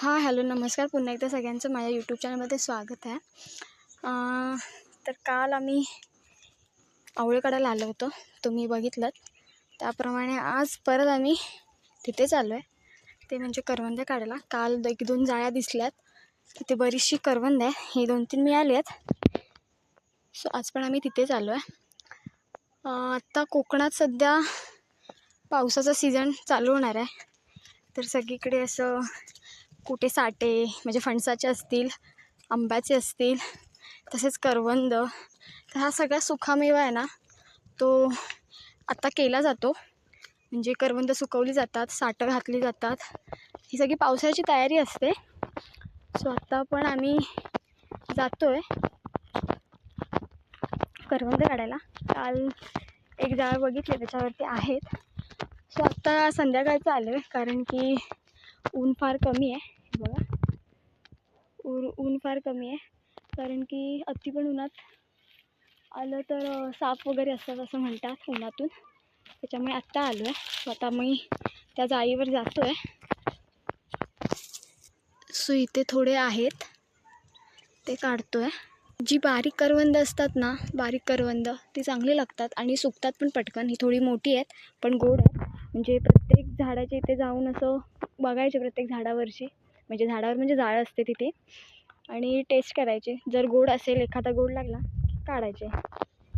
हां हॅलो नमस्कार. पुन्हा एकदा सगळ्यांचं माझ्या यूट्यूब चॅनलमध्ये स्वागत आहे. तर काल आम्ही आवळे काढायला आलो होतो. तुम्ही बघितलं त्याप्रमाणे आज परत आम्ही तिथेच आलो आहे ते म्हणजे करवंदे काढायला. काल एक दोन जाळ्या दिसल्यात. तिथे बरीचशी करवंद आहे. ही दोन तीन मिळाली आहेत सो आज पण आम्ही तिथेच आलो आहे आत्ता कोकणात सध्या पावसाचा सीझन चालू होणार आहे. तर सगळीकडे असं कुठे साठे म्हणजे फणसाचे असतील आंब्याचे असतील तसेच करवंद. तर हा सगळा सुखामेवा आहे ना तो आत्ता केला जातो. म्हणजे करवंद सुकवली जातात साठं घातली जातात. ही सगळी पावसाळ्याची तयारी असते. सो आत्ता पण आम्ही जातो आहे करवंद काढायला. काल एक जाळ बघितले त्याच्यावरती आहेत. सो आत्ता संध्याकाळचं आलो आहे कारण की ऊन फार कमी आहे बघा. ऊन ऊन फार कमी आहे कारण की अति पण उन्हात आलं तर साप वगैरे असतात असं म्हणतात उन्हातून. त्याच्यामुळे आत्ता आलो आहे आता मी त्या जाळीवर जातो आहे सो इथे थोडे आहेत. ते काढतो आहे जी बारीक करवंद असतात ना बारीक करवंद ती चांगली लागतात आणि सुकतात पण पटकन. ही थोडी मोठी आहेत पण गोड आहेत. म्हणजे प्रत्येक झाडाच्या इथे जाऊन असं बघायचे प्रत्येक झाडावरची. म्हणजे झाडावर म्हणजे जाळं असते तिथे. आणि टेस्ट करायचे. जर गोड असेल एखादा गोड लागला काढायचे.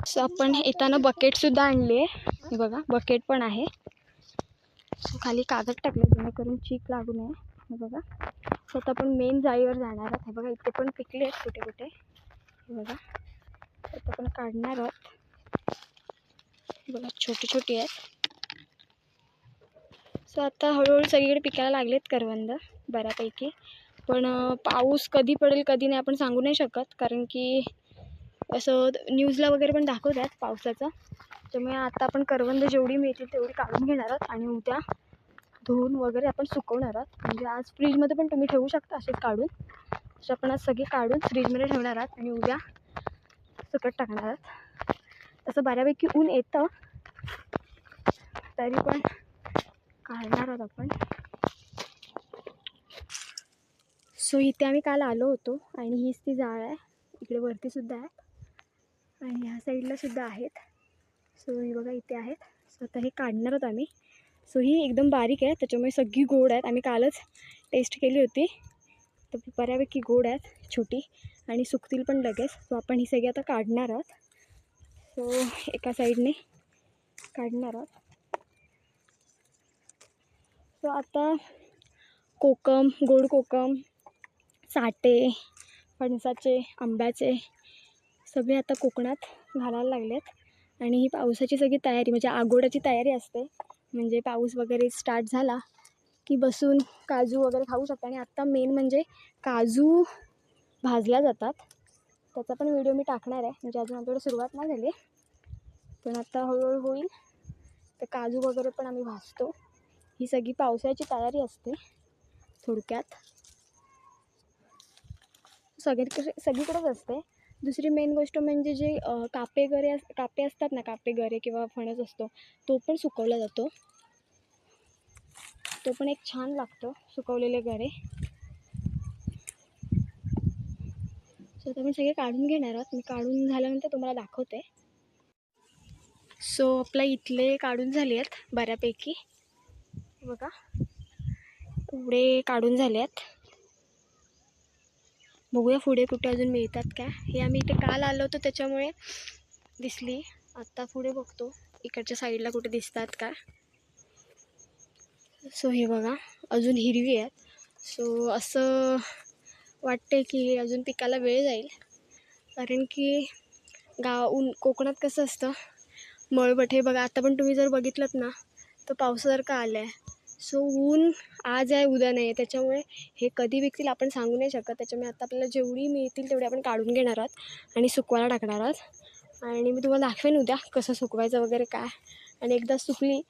सो आपण येताना बकेटसुद्धा आणली. आहे बघा बकेट पण आहे. सो खाली कागद टाकले जेणेकरून चीक लागू नये. हे बघा. सो आता आपण मेन जाळीवर जाणार आहोत. हे बघा इथे पण पिकले आहेत कुठे कुठे हे बघा. आता आपण काढणार आहोत. बघा छोटी छोटी आहेत. सो आता हळूहळू सगळीकडे पिकायला लागलेत करवंद बऱ्यापैकी. पण पाऊस कधी पडेल कधी नाही आपण सांगू नाही शकत. कारण की असं न्यूजला वगैरे पण दाखवतात पावसाचं. त्यामुळे आता आपण करवंद जेवढी मिळतील तेवढी काढून घेणार आहोत आणि उद्या धुवून वगैरे आपण सुकवणार आहोत. म्हणजे आज फ्रीजमध्ये पण तुम्ही ठेवू शकता असेच काढून. तसे आपण आज सगळे काढून फ्रीजमध्ये ठेवणार आहात आणि उद्या सुकट टाकणार आहात. तसं बऱ्यापैकी ऊन येतं. तरी पण काढणार आहोत आपण. सो इथे आम्ही काल आलो होतो आणि हीच ती जाळ आहे. इकडे वरतीसुद्धा आहे. आणि ह्या साईडलासुद्धा आहेत. सो ही बघा इथे आहेत. सो आता हे काढणार आहोत आम्ही. सो ही एकदम बारीक आहे. त्याच्यामुळे सगळी गोड आहेत. आम्ही कालच टेस्ट केली होती. तर बऱ्यापैकी गोड आहेत. छोटी. आणि सुकतील पण लगेच. सो आपण ही सगळी आता काढणार आहोत. सो एका साईडने काढणार आहोत. सो आता कोकम गोड कोकम साटे फणसाचे आंब्याचे सगळे आता कोकणात घालायला लागलेत. आणि ही पावसाची सगळी तयारी म्हणजे आगोड्याची तयारी असते. म्हणजे पाऊस वगैरे स्टार्ट झाला की बसून काजू वगैरे खाऊ शकता. आणि आत्ता मेन म्हणजे काजू भाजल्या जातात. त्याचा पण व्हिडिओ मी टाकणार आहे. म्हणजे अजून आमच्याकडे सुरुवात नाही झाली पण आता हळूहळू होईल. तर काजू वगैरे पण आम्ही भाजतो. ही सगळी पावसाळ्याची तयारी असते थोडक्यात. सगळीकडे सगळीकडेच असते. दुसरी मेन गोष्ट म्हणजे जे कापे गरे अस कापे असतात ना कापे गरे किंवा फणस असतो तो पण सुकवला जातो. तो पण एक छान लागतो सुकवलेले गरे सो आता मी सगळे काढून घेणार आहोत. मी काढून झाल्यानंतर तुम्हाला दाखवते. सो आपल्या इथले काढून झाले आहेत बऱ्यापैकी. बघा. एवढे काढून झाले आहेत बघूया पुढे कुठे अजून मिळतात का हे आम्ही इथे काल आलो होतो त्याच्यामुळे दिसली. आत्ता पुढे बघतो इकडच्या साईडला कुठे दिसतात का सो हे बघा अजून हिरवी आहेत. सो असं वाटते की अजून पिकाला वेळ जाईल. कारण की गाव ऊन कोकणात कसं असतं मळबट हे बघा आता पण तुम्ही जर बघितलं ना तर पावसासारखं आलं आहे सो ऊन आज आहे उद्या नाही आहे. त्याच्यामुळे हे कधी विकतील आपण सांगू नाही शकत. त्याच्यामुळे आता आपल्याला जेवढी मिळतील तेवढी आपण काढून घेणार आहोत आणि सुकवायला टाकणार आहोत. आणि मी तुम्हाला दाखवेन उद्या कसं सुकवायचं वगैरे काय. आणि एकदा सुकली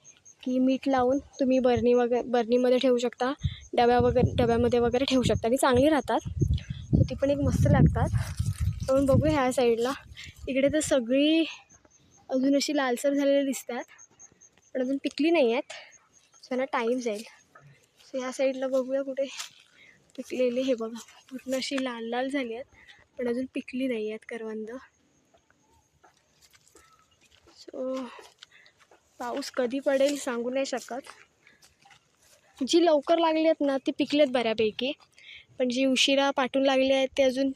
की मीठ लावून तुम्ही बरणी वगैरे बरणीमध्ये ठेवू शकता. डब्या वगैरे डब्यामध्ये वगैरे ठेवू शकता. आणि चांगली राहतात. सो ती पण एक मस्त लागतात. आपण बघू ह्या साईडला. इकडे तर सगळी अजून अशी लालसर झालेली दिसतात. पण अजून पिकली नाही आहेत. त्यांना टाईम जाईल. सो ह्या साईडला बघूया कुठे पिकलेले हे बघा. पूर्ण अशी लाल लाल झाली आहेत पण अजून पिकली नाही आहेत करवंद. सो पाऊस कधी पडेल सांगू नाही शकत. जी लवकर लागली आहेत ना ती पिकलेत बऱ्यापैकी. पण जी उशिरा पाठून लागली आहेत ते अजून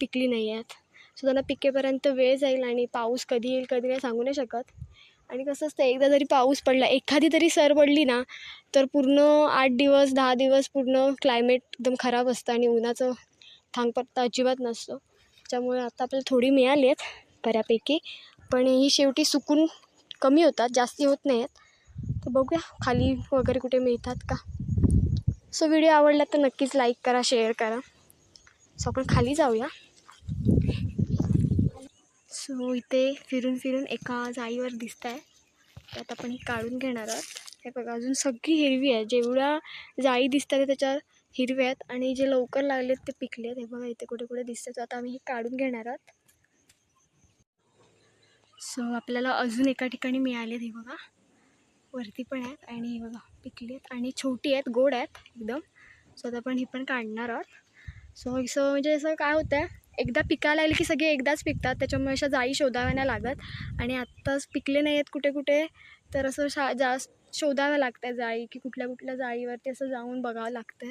पिकली नाही आहेत. सो त्यांना पिकेपर्यंत वेळ जाईल आणि पाऊस कधी येईल कधी नाही सांगू नाही शकत. आणि कसं असतं एकदा जरी पाऊस पडला एखादी तरी सर पडली ना तर पूर्ण आठ दिवस दहा दिवस पूर्ण क्लायमेट एकदम खराब असतं आणि उन्हाचं थांगपत्ता अजिबात नसतो. त्यामुळे आता आपल्याला थोडी मिळाली आहेत बऱ्यापैकी पण ही शेवटी सुकून कमी होतात जास्ती होत नाही आहेत तर बघूया खाली वगैरे कुठे मिळतात का? सो व्हिडिओ आवडला तर नक्कीच लाईक करा शेअर करा. सो आपण खाली जाऊया. सो इथे फिरून फिरून एका जाईवर दिसत आहे त्यात आपण ही काढून घेणार आहोत. हे बघा अजून सगळी हिरवी आहे जेवढ्या जाई दिसतात ते त्याच्यावर हिरव्या आहेत आणि जे लवकर लागलेत ते पिकले आहेत हे बघा इथे कुठे कुठे दिसतात. आता आम्ही हे काढून घेणार आहोत. सो आपल्याला अजून एका ठिकाणी मिळालेत हे बघा. वरती पण आहेत आणि हे बघा पिकली आहेत आणि छोटी आहेत गोड आहेत एकदम. सो आता आपण ही पण काढणार आहोत. सो असं म्हणजे असं काय होतं आहे एकदा पिकायला लागले की सगळे एकदाच पिकतात त्याच्यामुळे अशा जाळी शोधाव्या नाही लागत. आणि आत्ताच पिकले नाही आहेत कुठे कुठे तर असं शा जास्त शोधाव्या लागतं जाळी की कुठल्या कुठल्या जाळीवरती असं जाऊन बघावं लागतं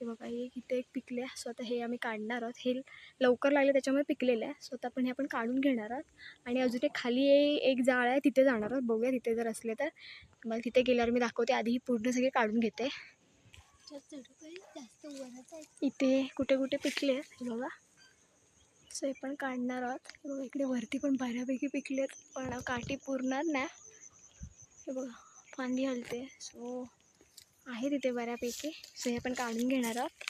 हे बघा हे इथे एक पिकले आहे. सो आता हे आम्ही काढणार आहोत. हे लवकर लागले त्याच्यामुळे पिकलेलं आहे. सो आता आपण हे आपण काढून घेणार आहोत. आणि अजून एक खाली एक जाळ आहे. तिथे जाणार आहोत. बघूया तिथे जर असले तर. मला तिथे गेल्यावर मी दाखवते. आधी ही पूर्ण सगळे काढून घेते. इथे कुठे कुठे पिकले आहेत. हे बघा. सो हे पण काढणार आहोत. इकडे वरती पण बऱ्यापैकी पिकलेत पण काठी पुरणार नाही. हे बघा फांदी हलते. सो आहे तिथे बऱ्यापैकी. सो हे पण काढून घेणार आहोत.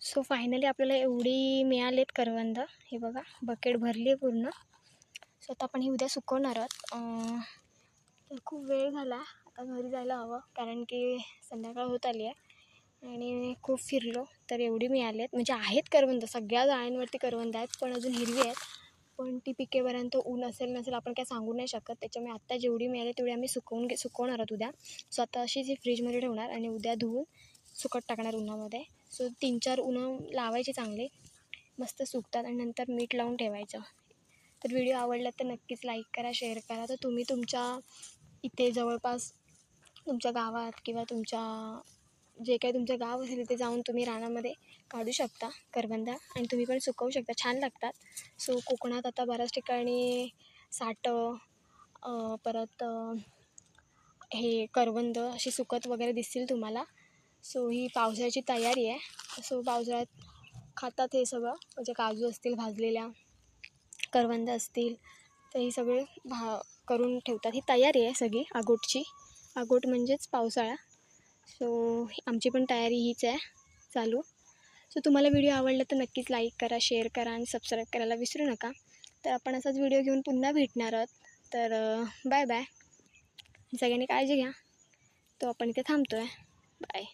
सो फायनली आपल्याला एवढी मिळालेत करवंद. हे बघा बकेट भरली आहे पूर्ण. सो आता आपण ही उद्या सुकवणार आहोत. खूप वेळ झाला. आता घरी जायला हवं कारण की संध्याकाळ होत आली आहे. आणि खूप फिरलो तर एवढी मिळाली आहेत म्हणजे आहेत करवंद सगळ्या जाळ्यांवरती करवंद आहेत पण अजून हिरवी आहेत. पण ती पिकेपर्यंत ऊन असेल नसेल आपण काय सांगू नाही शकत. त्याच्यामुळे आत्ता जेवढी मिळाली तेवढी आम्ही सुकवून घे सुकवणार आहोत उद्या. सो आता अशीच ही फ्रीजमध्ये ठेवणार आणि उद्या धुवून सुकट टाकणार उन्हामध्ये. सो तीन चार उन्हं लावायचे चांगले. मस्त सुकतात आणि नंतर मीठ लावून ठेवायचं. तर व्हिडिओ आवडला तर नक्कीच लाईक करा शेअर करा. तर तुम्ही तुमच्या इथे जवळपास तुमच्या गावात किंवा तुमच्या जे काही तुमचं गाव असेल तिथे जाऊन तुम्ही रानामध्ये काढू शकता करवंदा आणि तुम्ही पण सुकवू शकता. छान लागतात. सो कोकणात आता बऱ्याच ठिकाणी साठं परत हे करवंद अशी सुकत वगैरे दिसतील तुम्हाला. सो ही पावसाळ्याची तयारी आहे. सो पावसाळ्यात खातात हे सगळं. म्हणजे काजू असतील भाजलेल्या करवंद असतील तर ही सगळे भा करून ठेवतात. ही तयारी आहे सगळी आगोटची. आगोट म्हणजेच पावसाळा. सो आमची पण तयारी हीच आहे चालू. सो तुम्हाला व्हिडिओ आवडला तर नक्कीच लाईक करा शेअर करा आणि सबस्क्राईब करायला विसरू नका. तर आपण असाच व्हिडिओ घेऊन पुन्हा भेटणार आहोत. तर बाय बाय सगळ्यांनी काळजी घ्या. तो आपण इथे थांबतो आहे बाय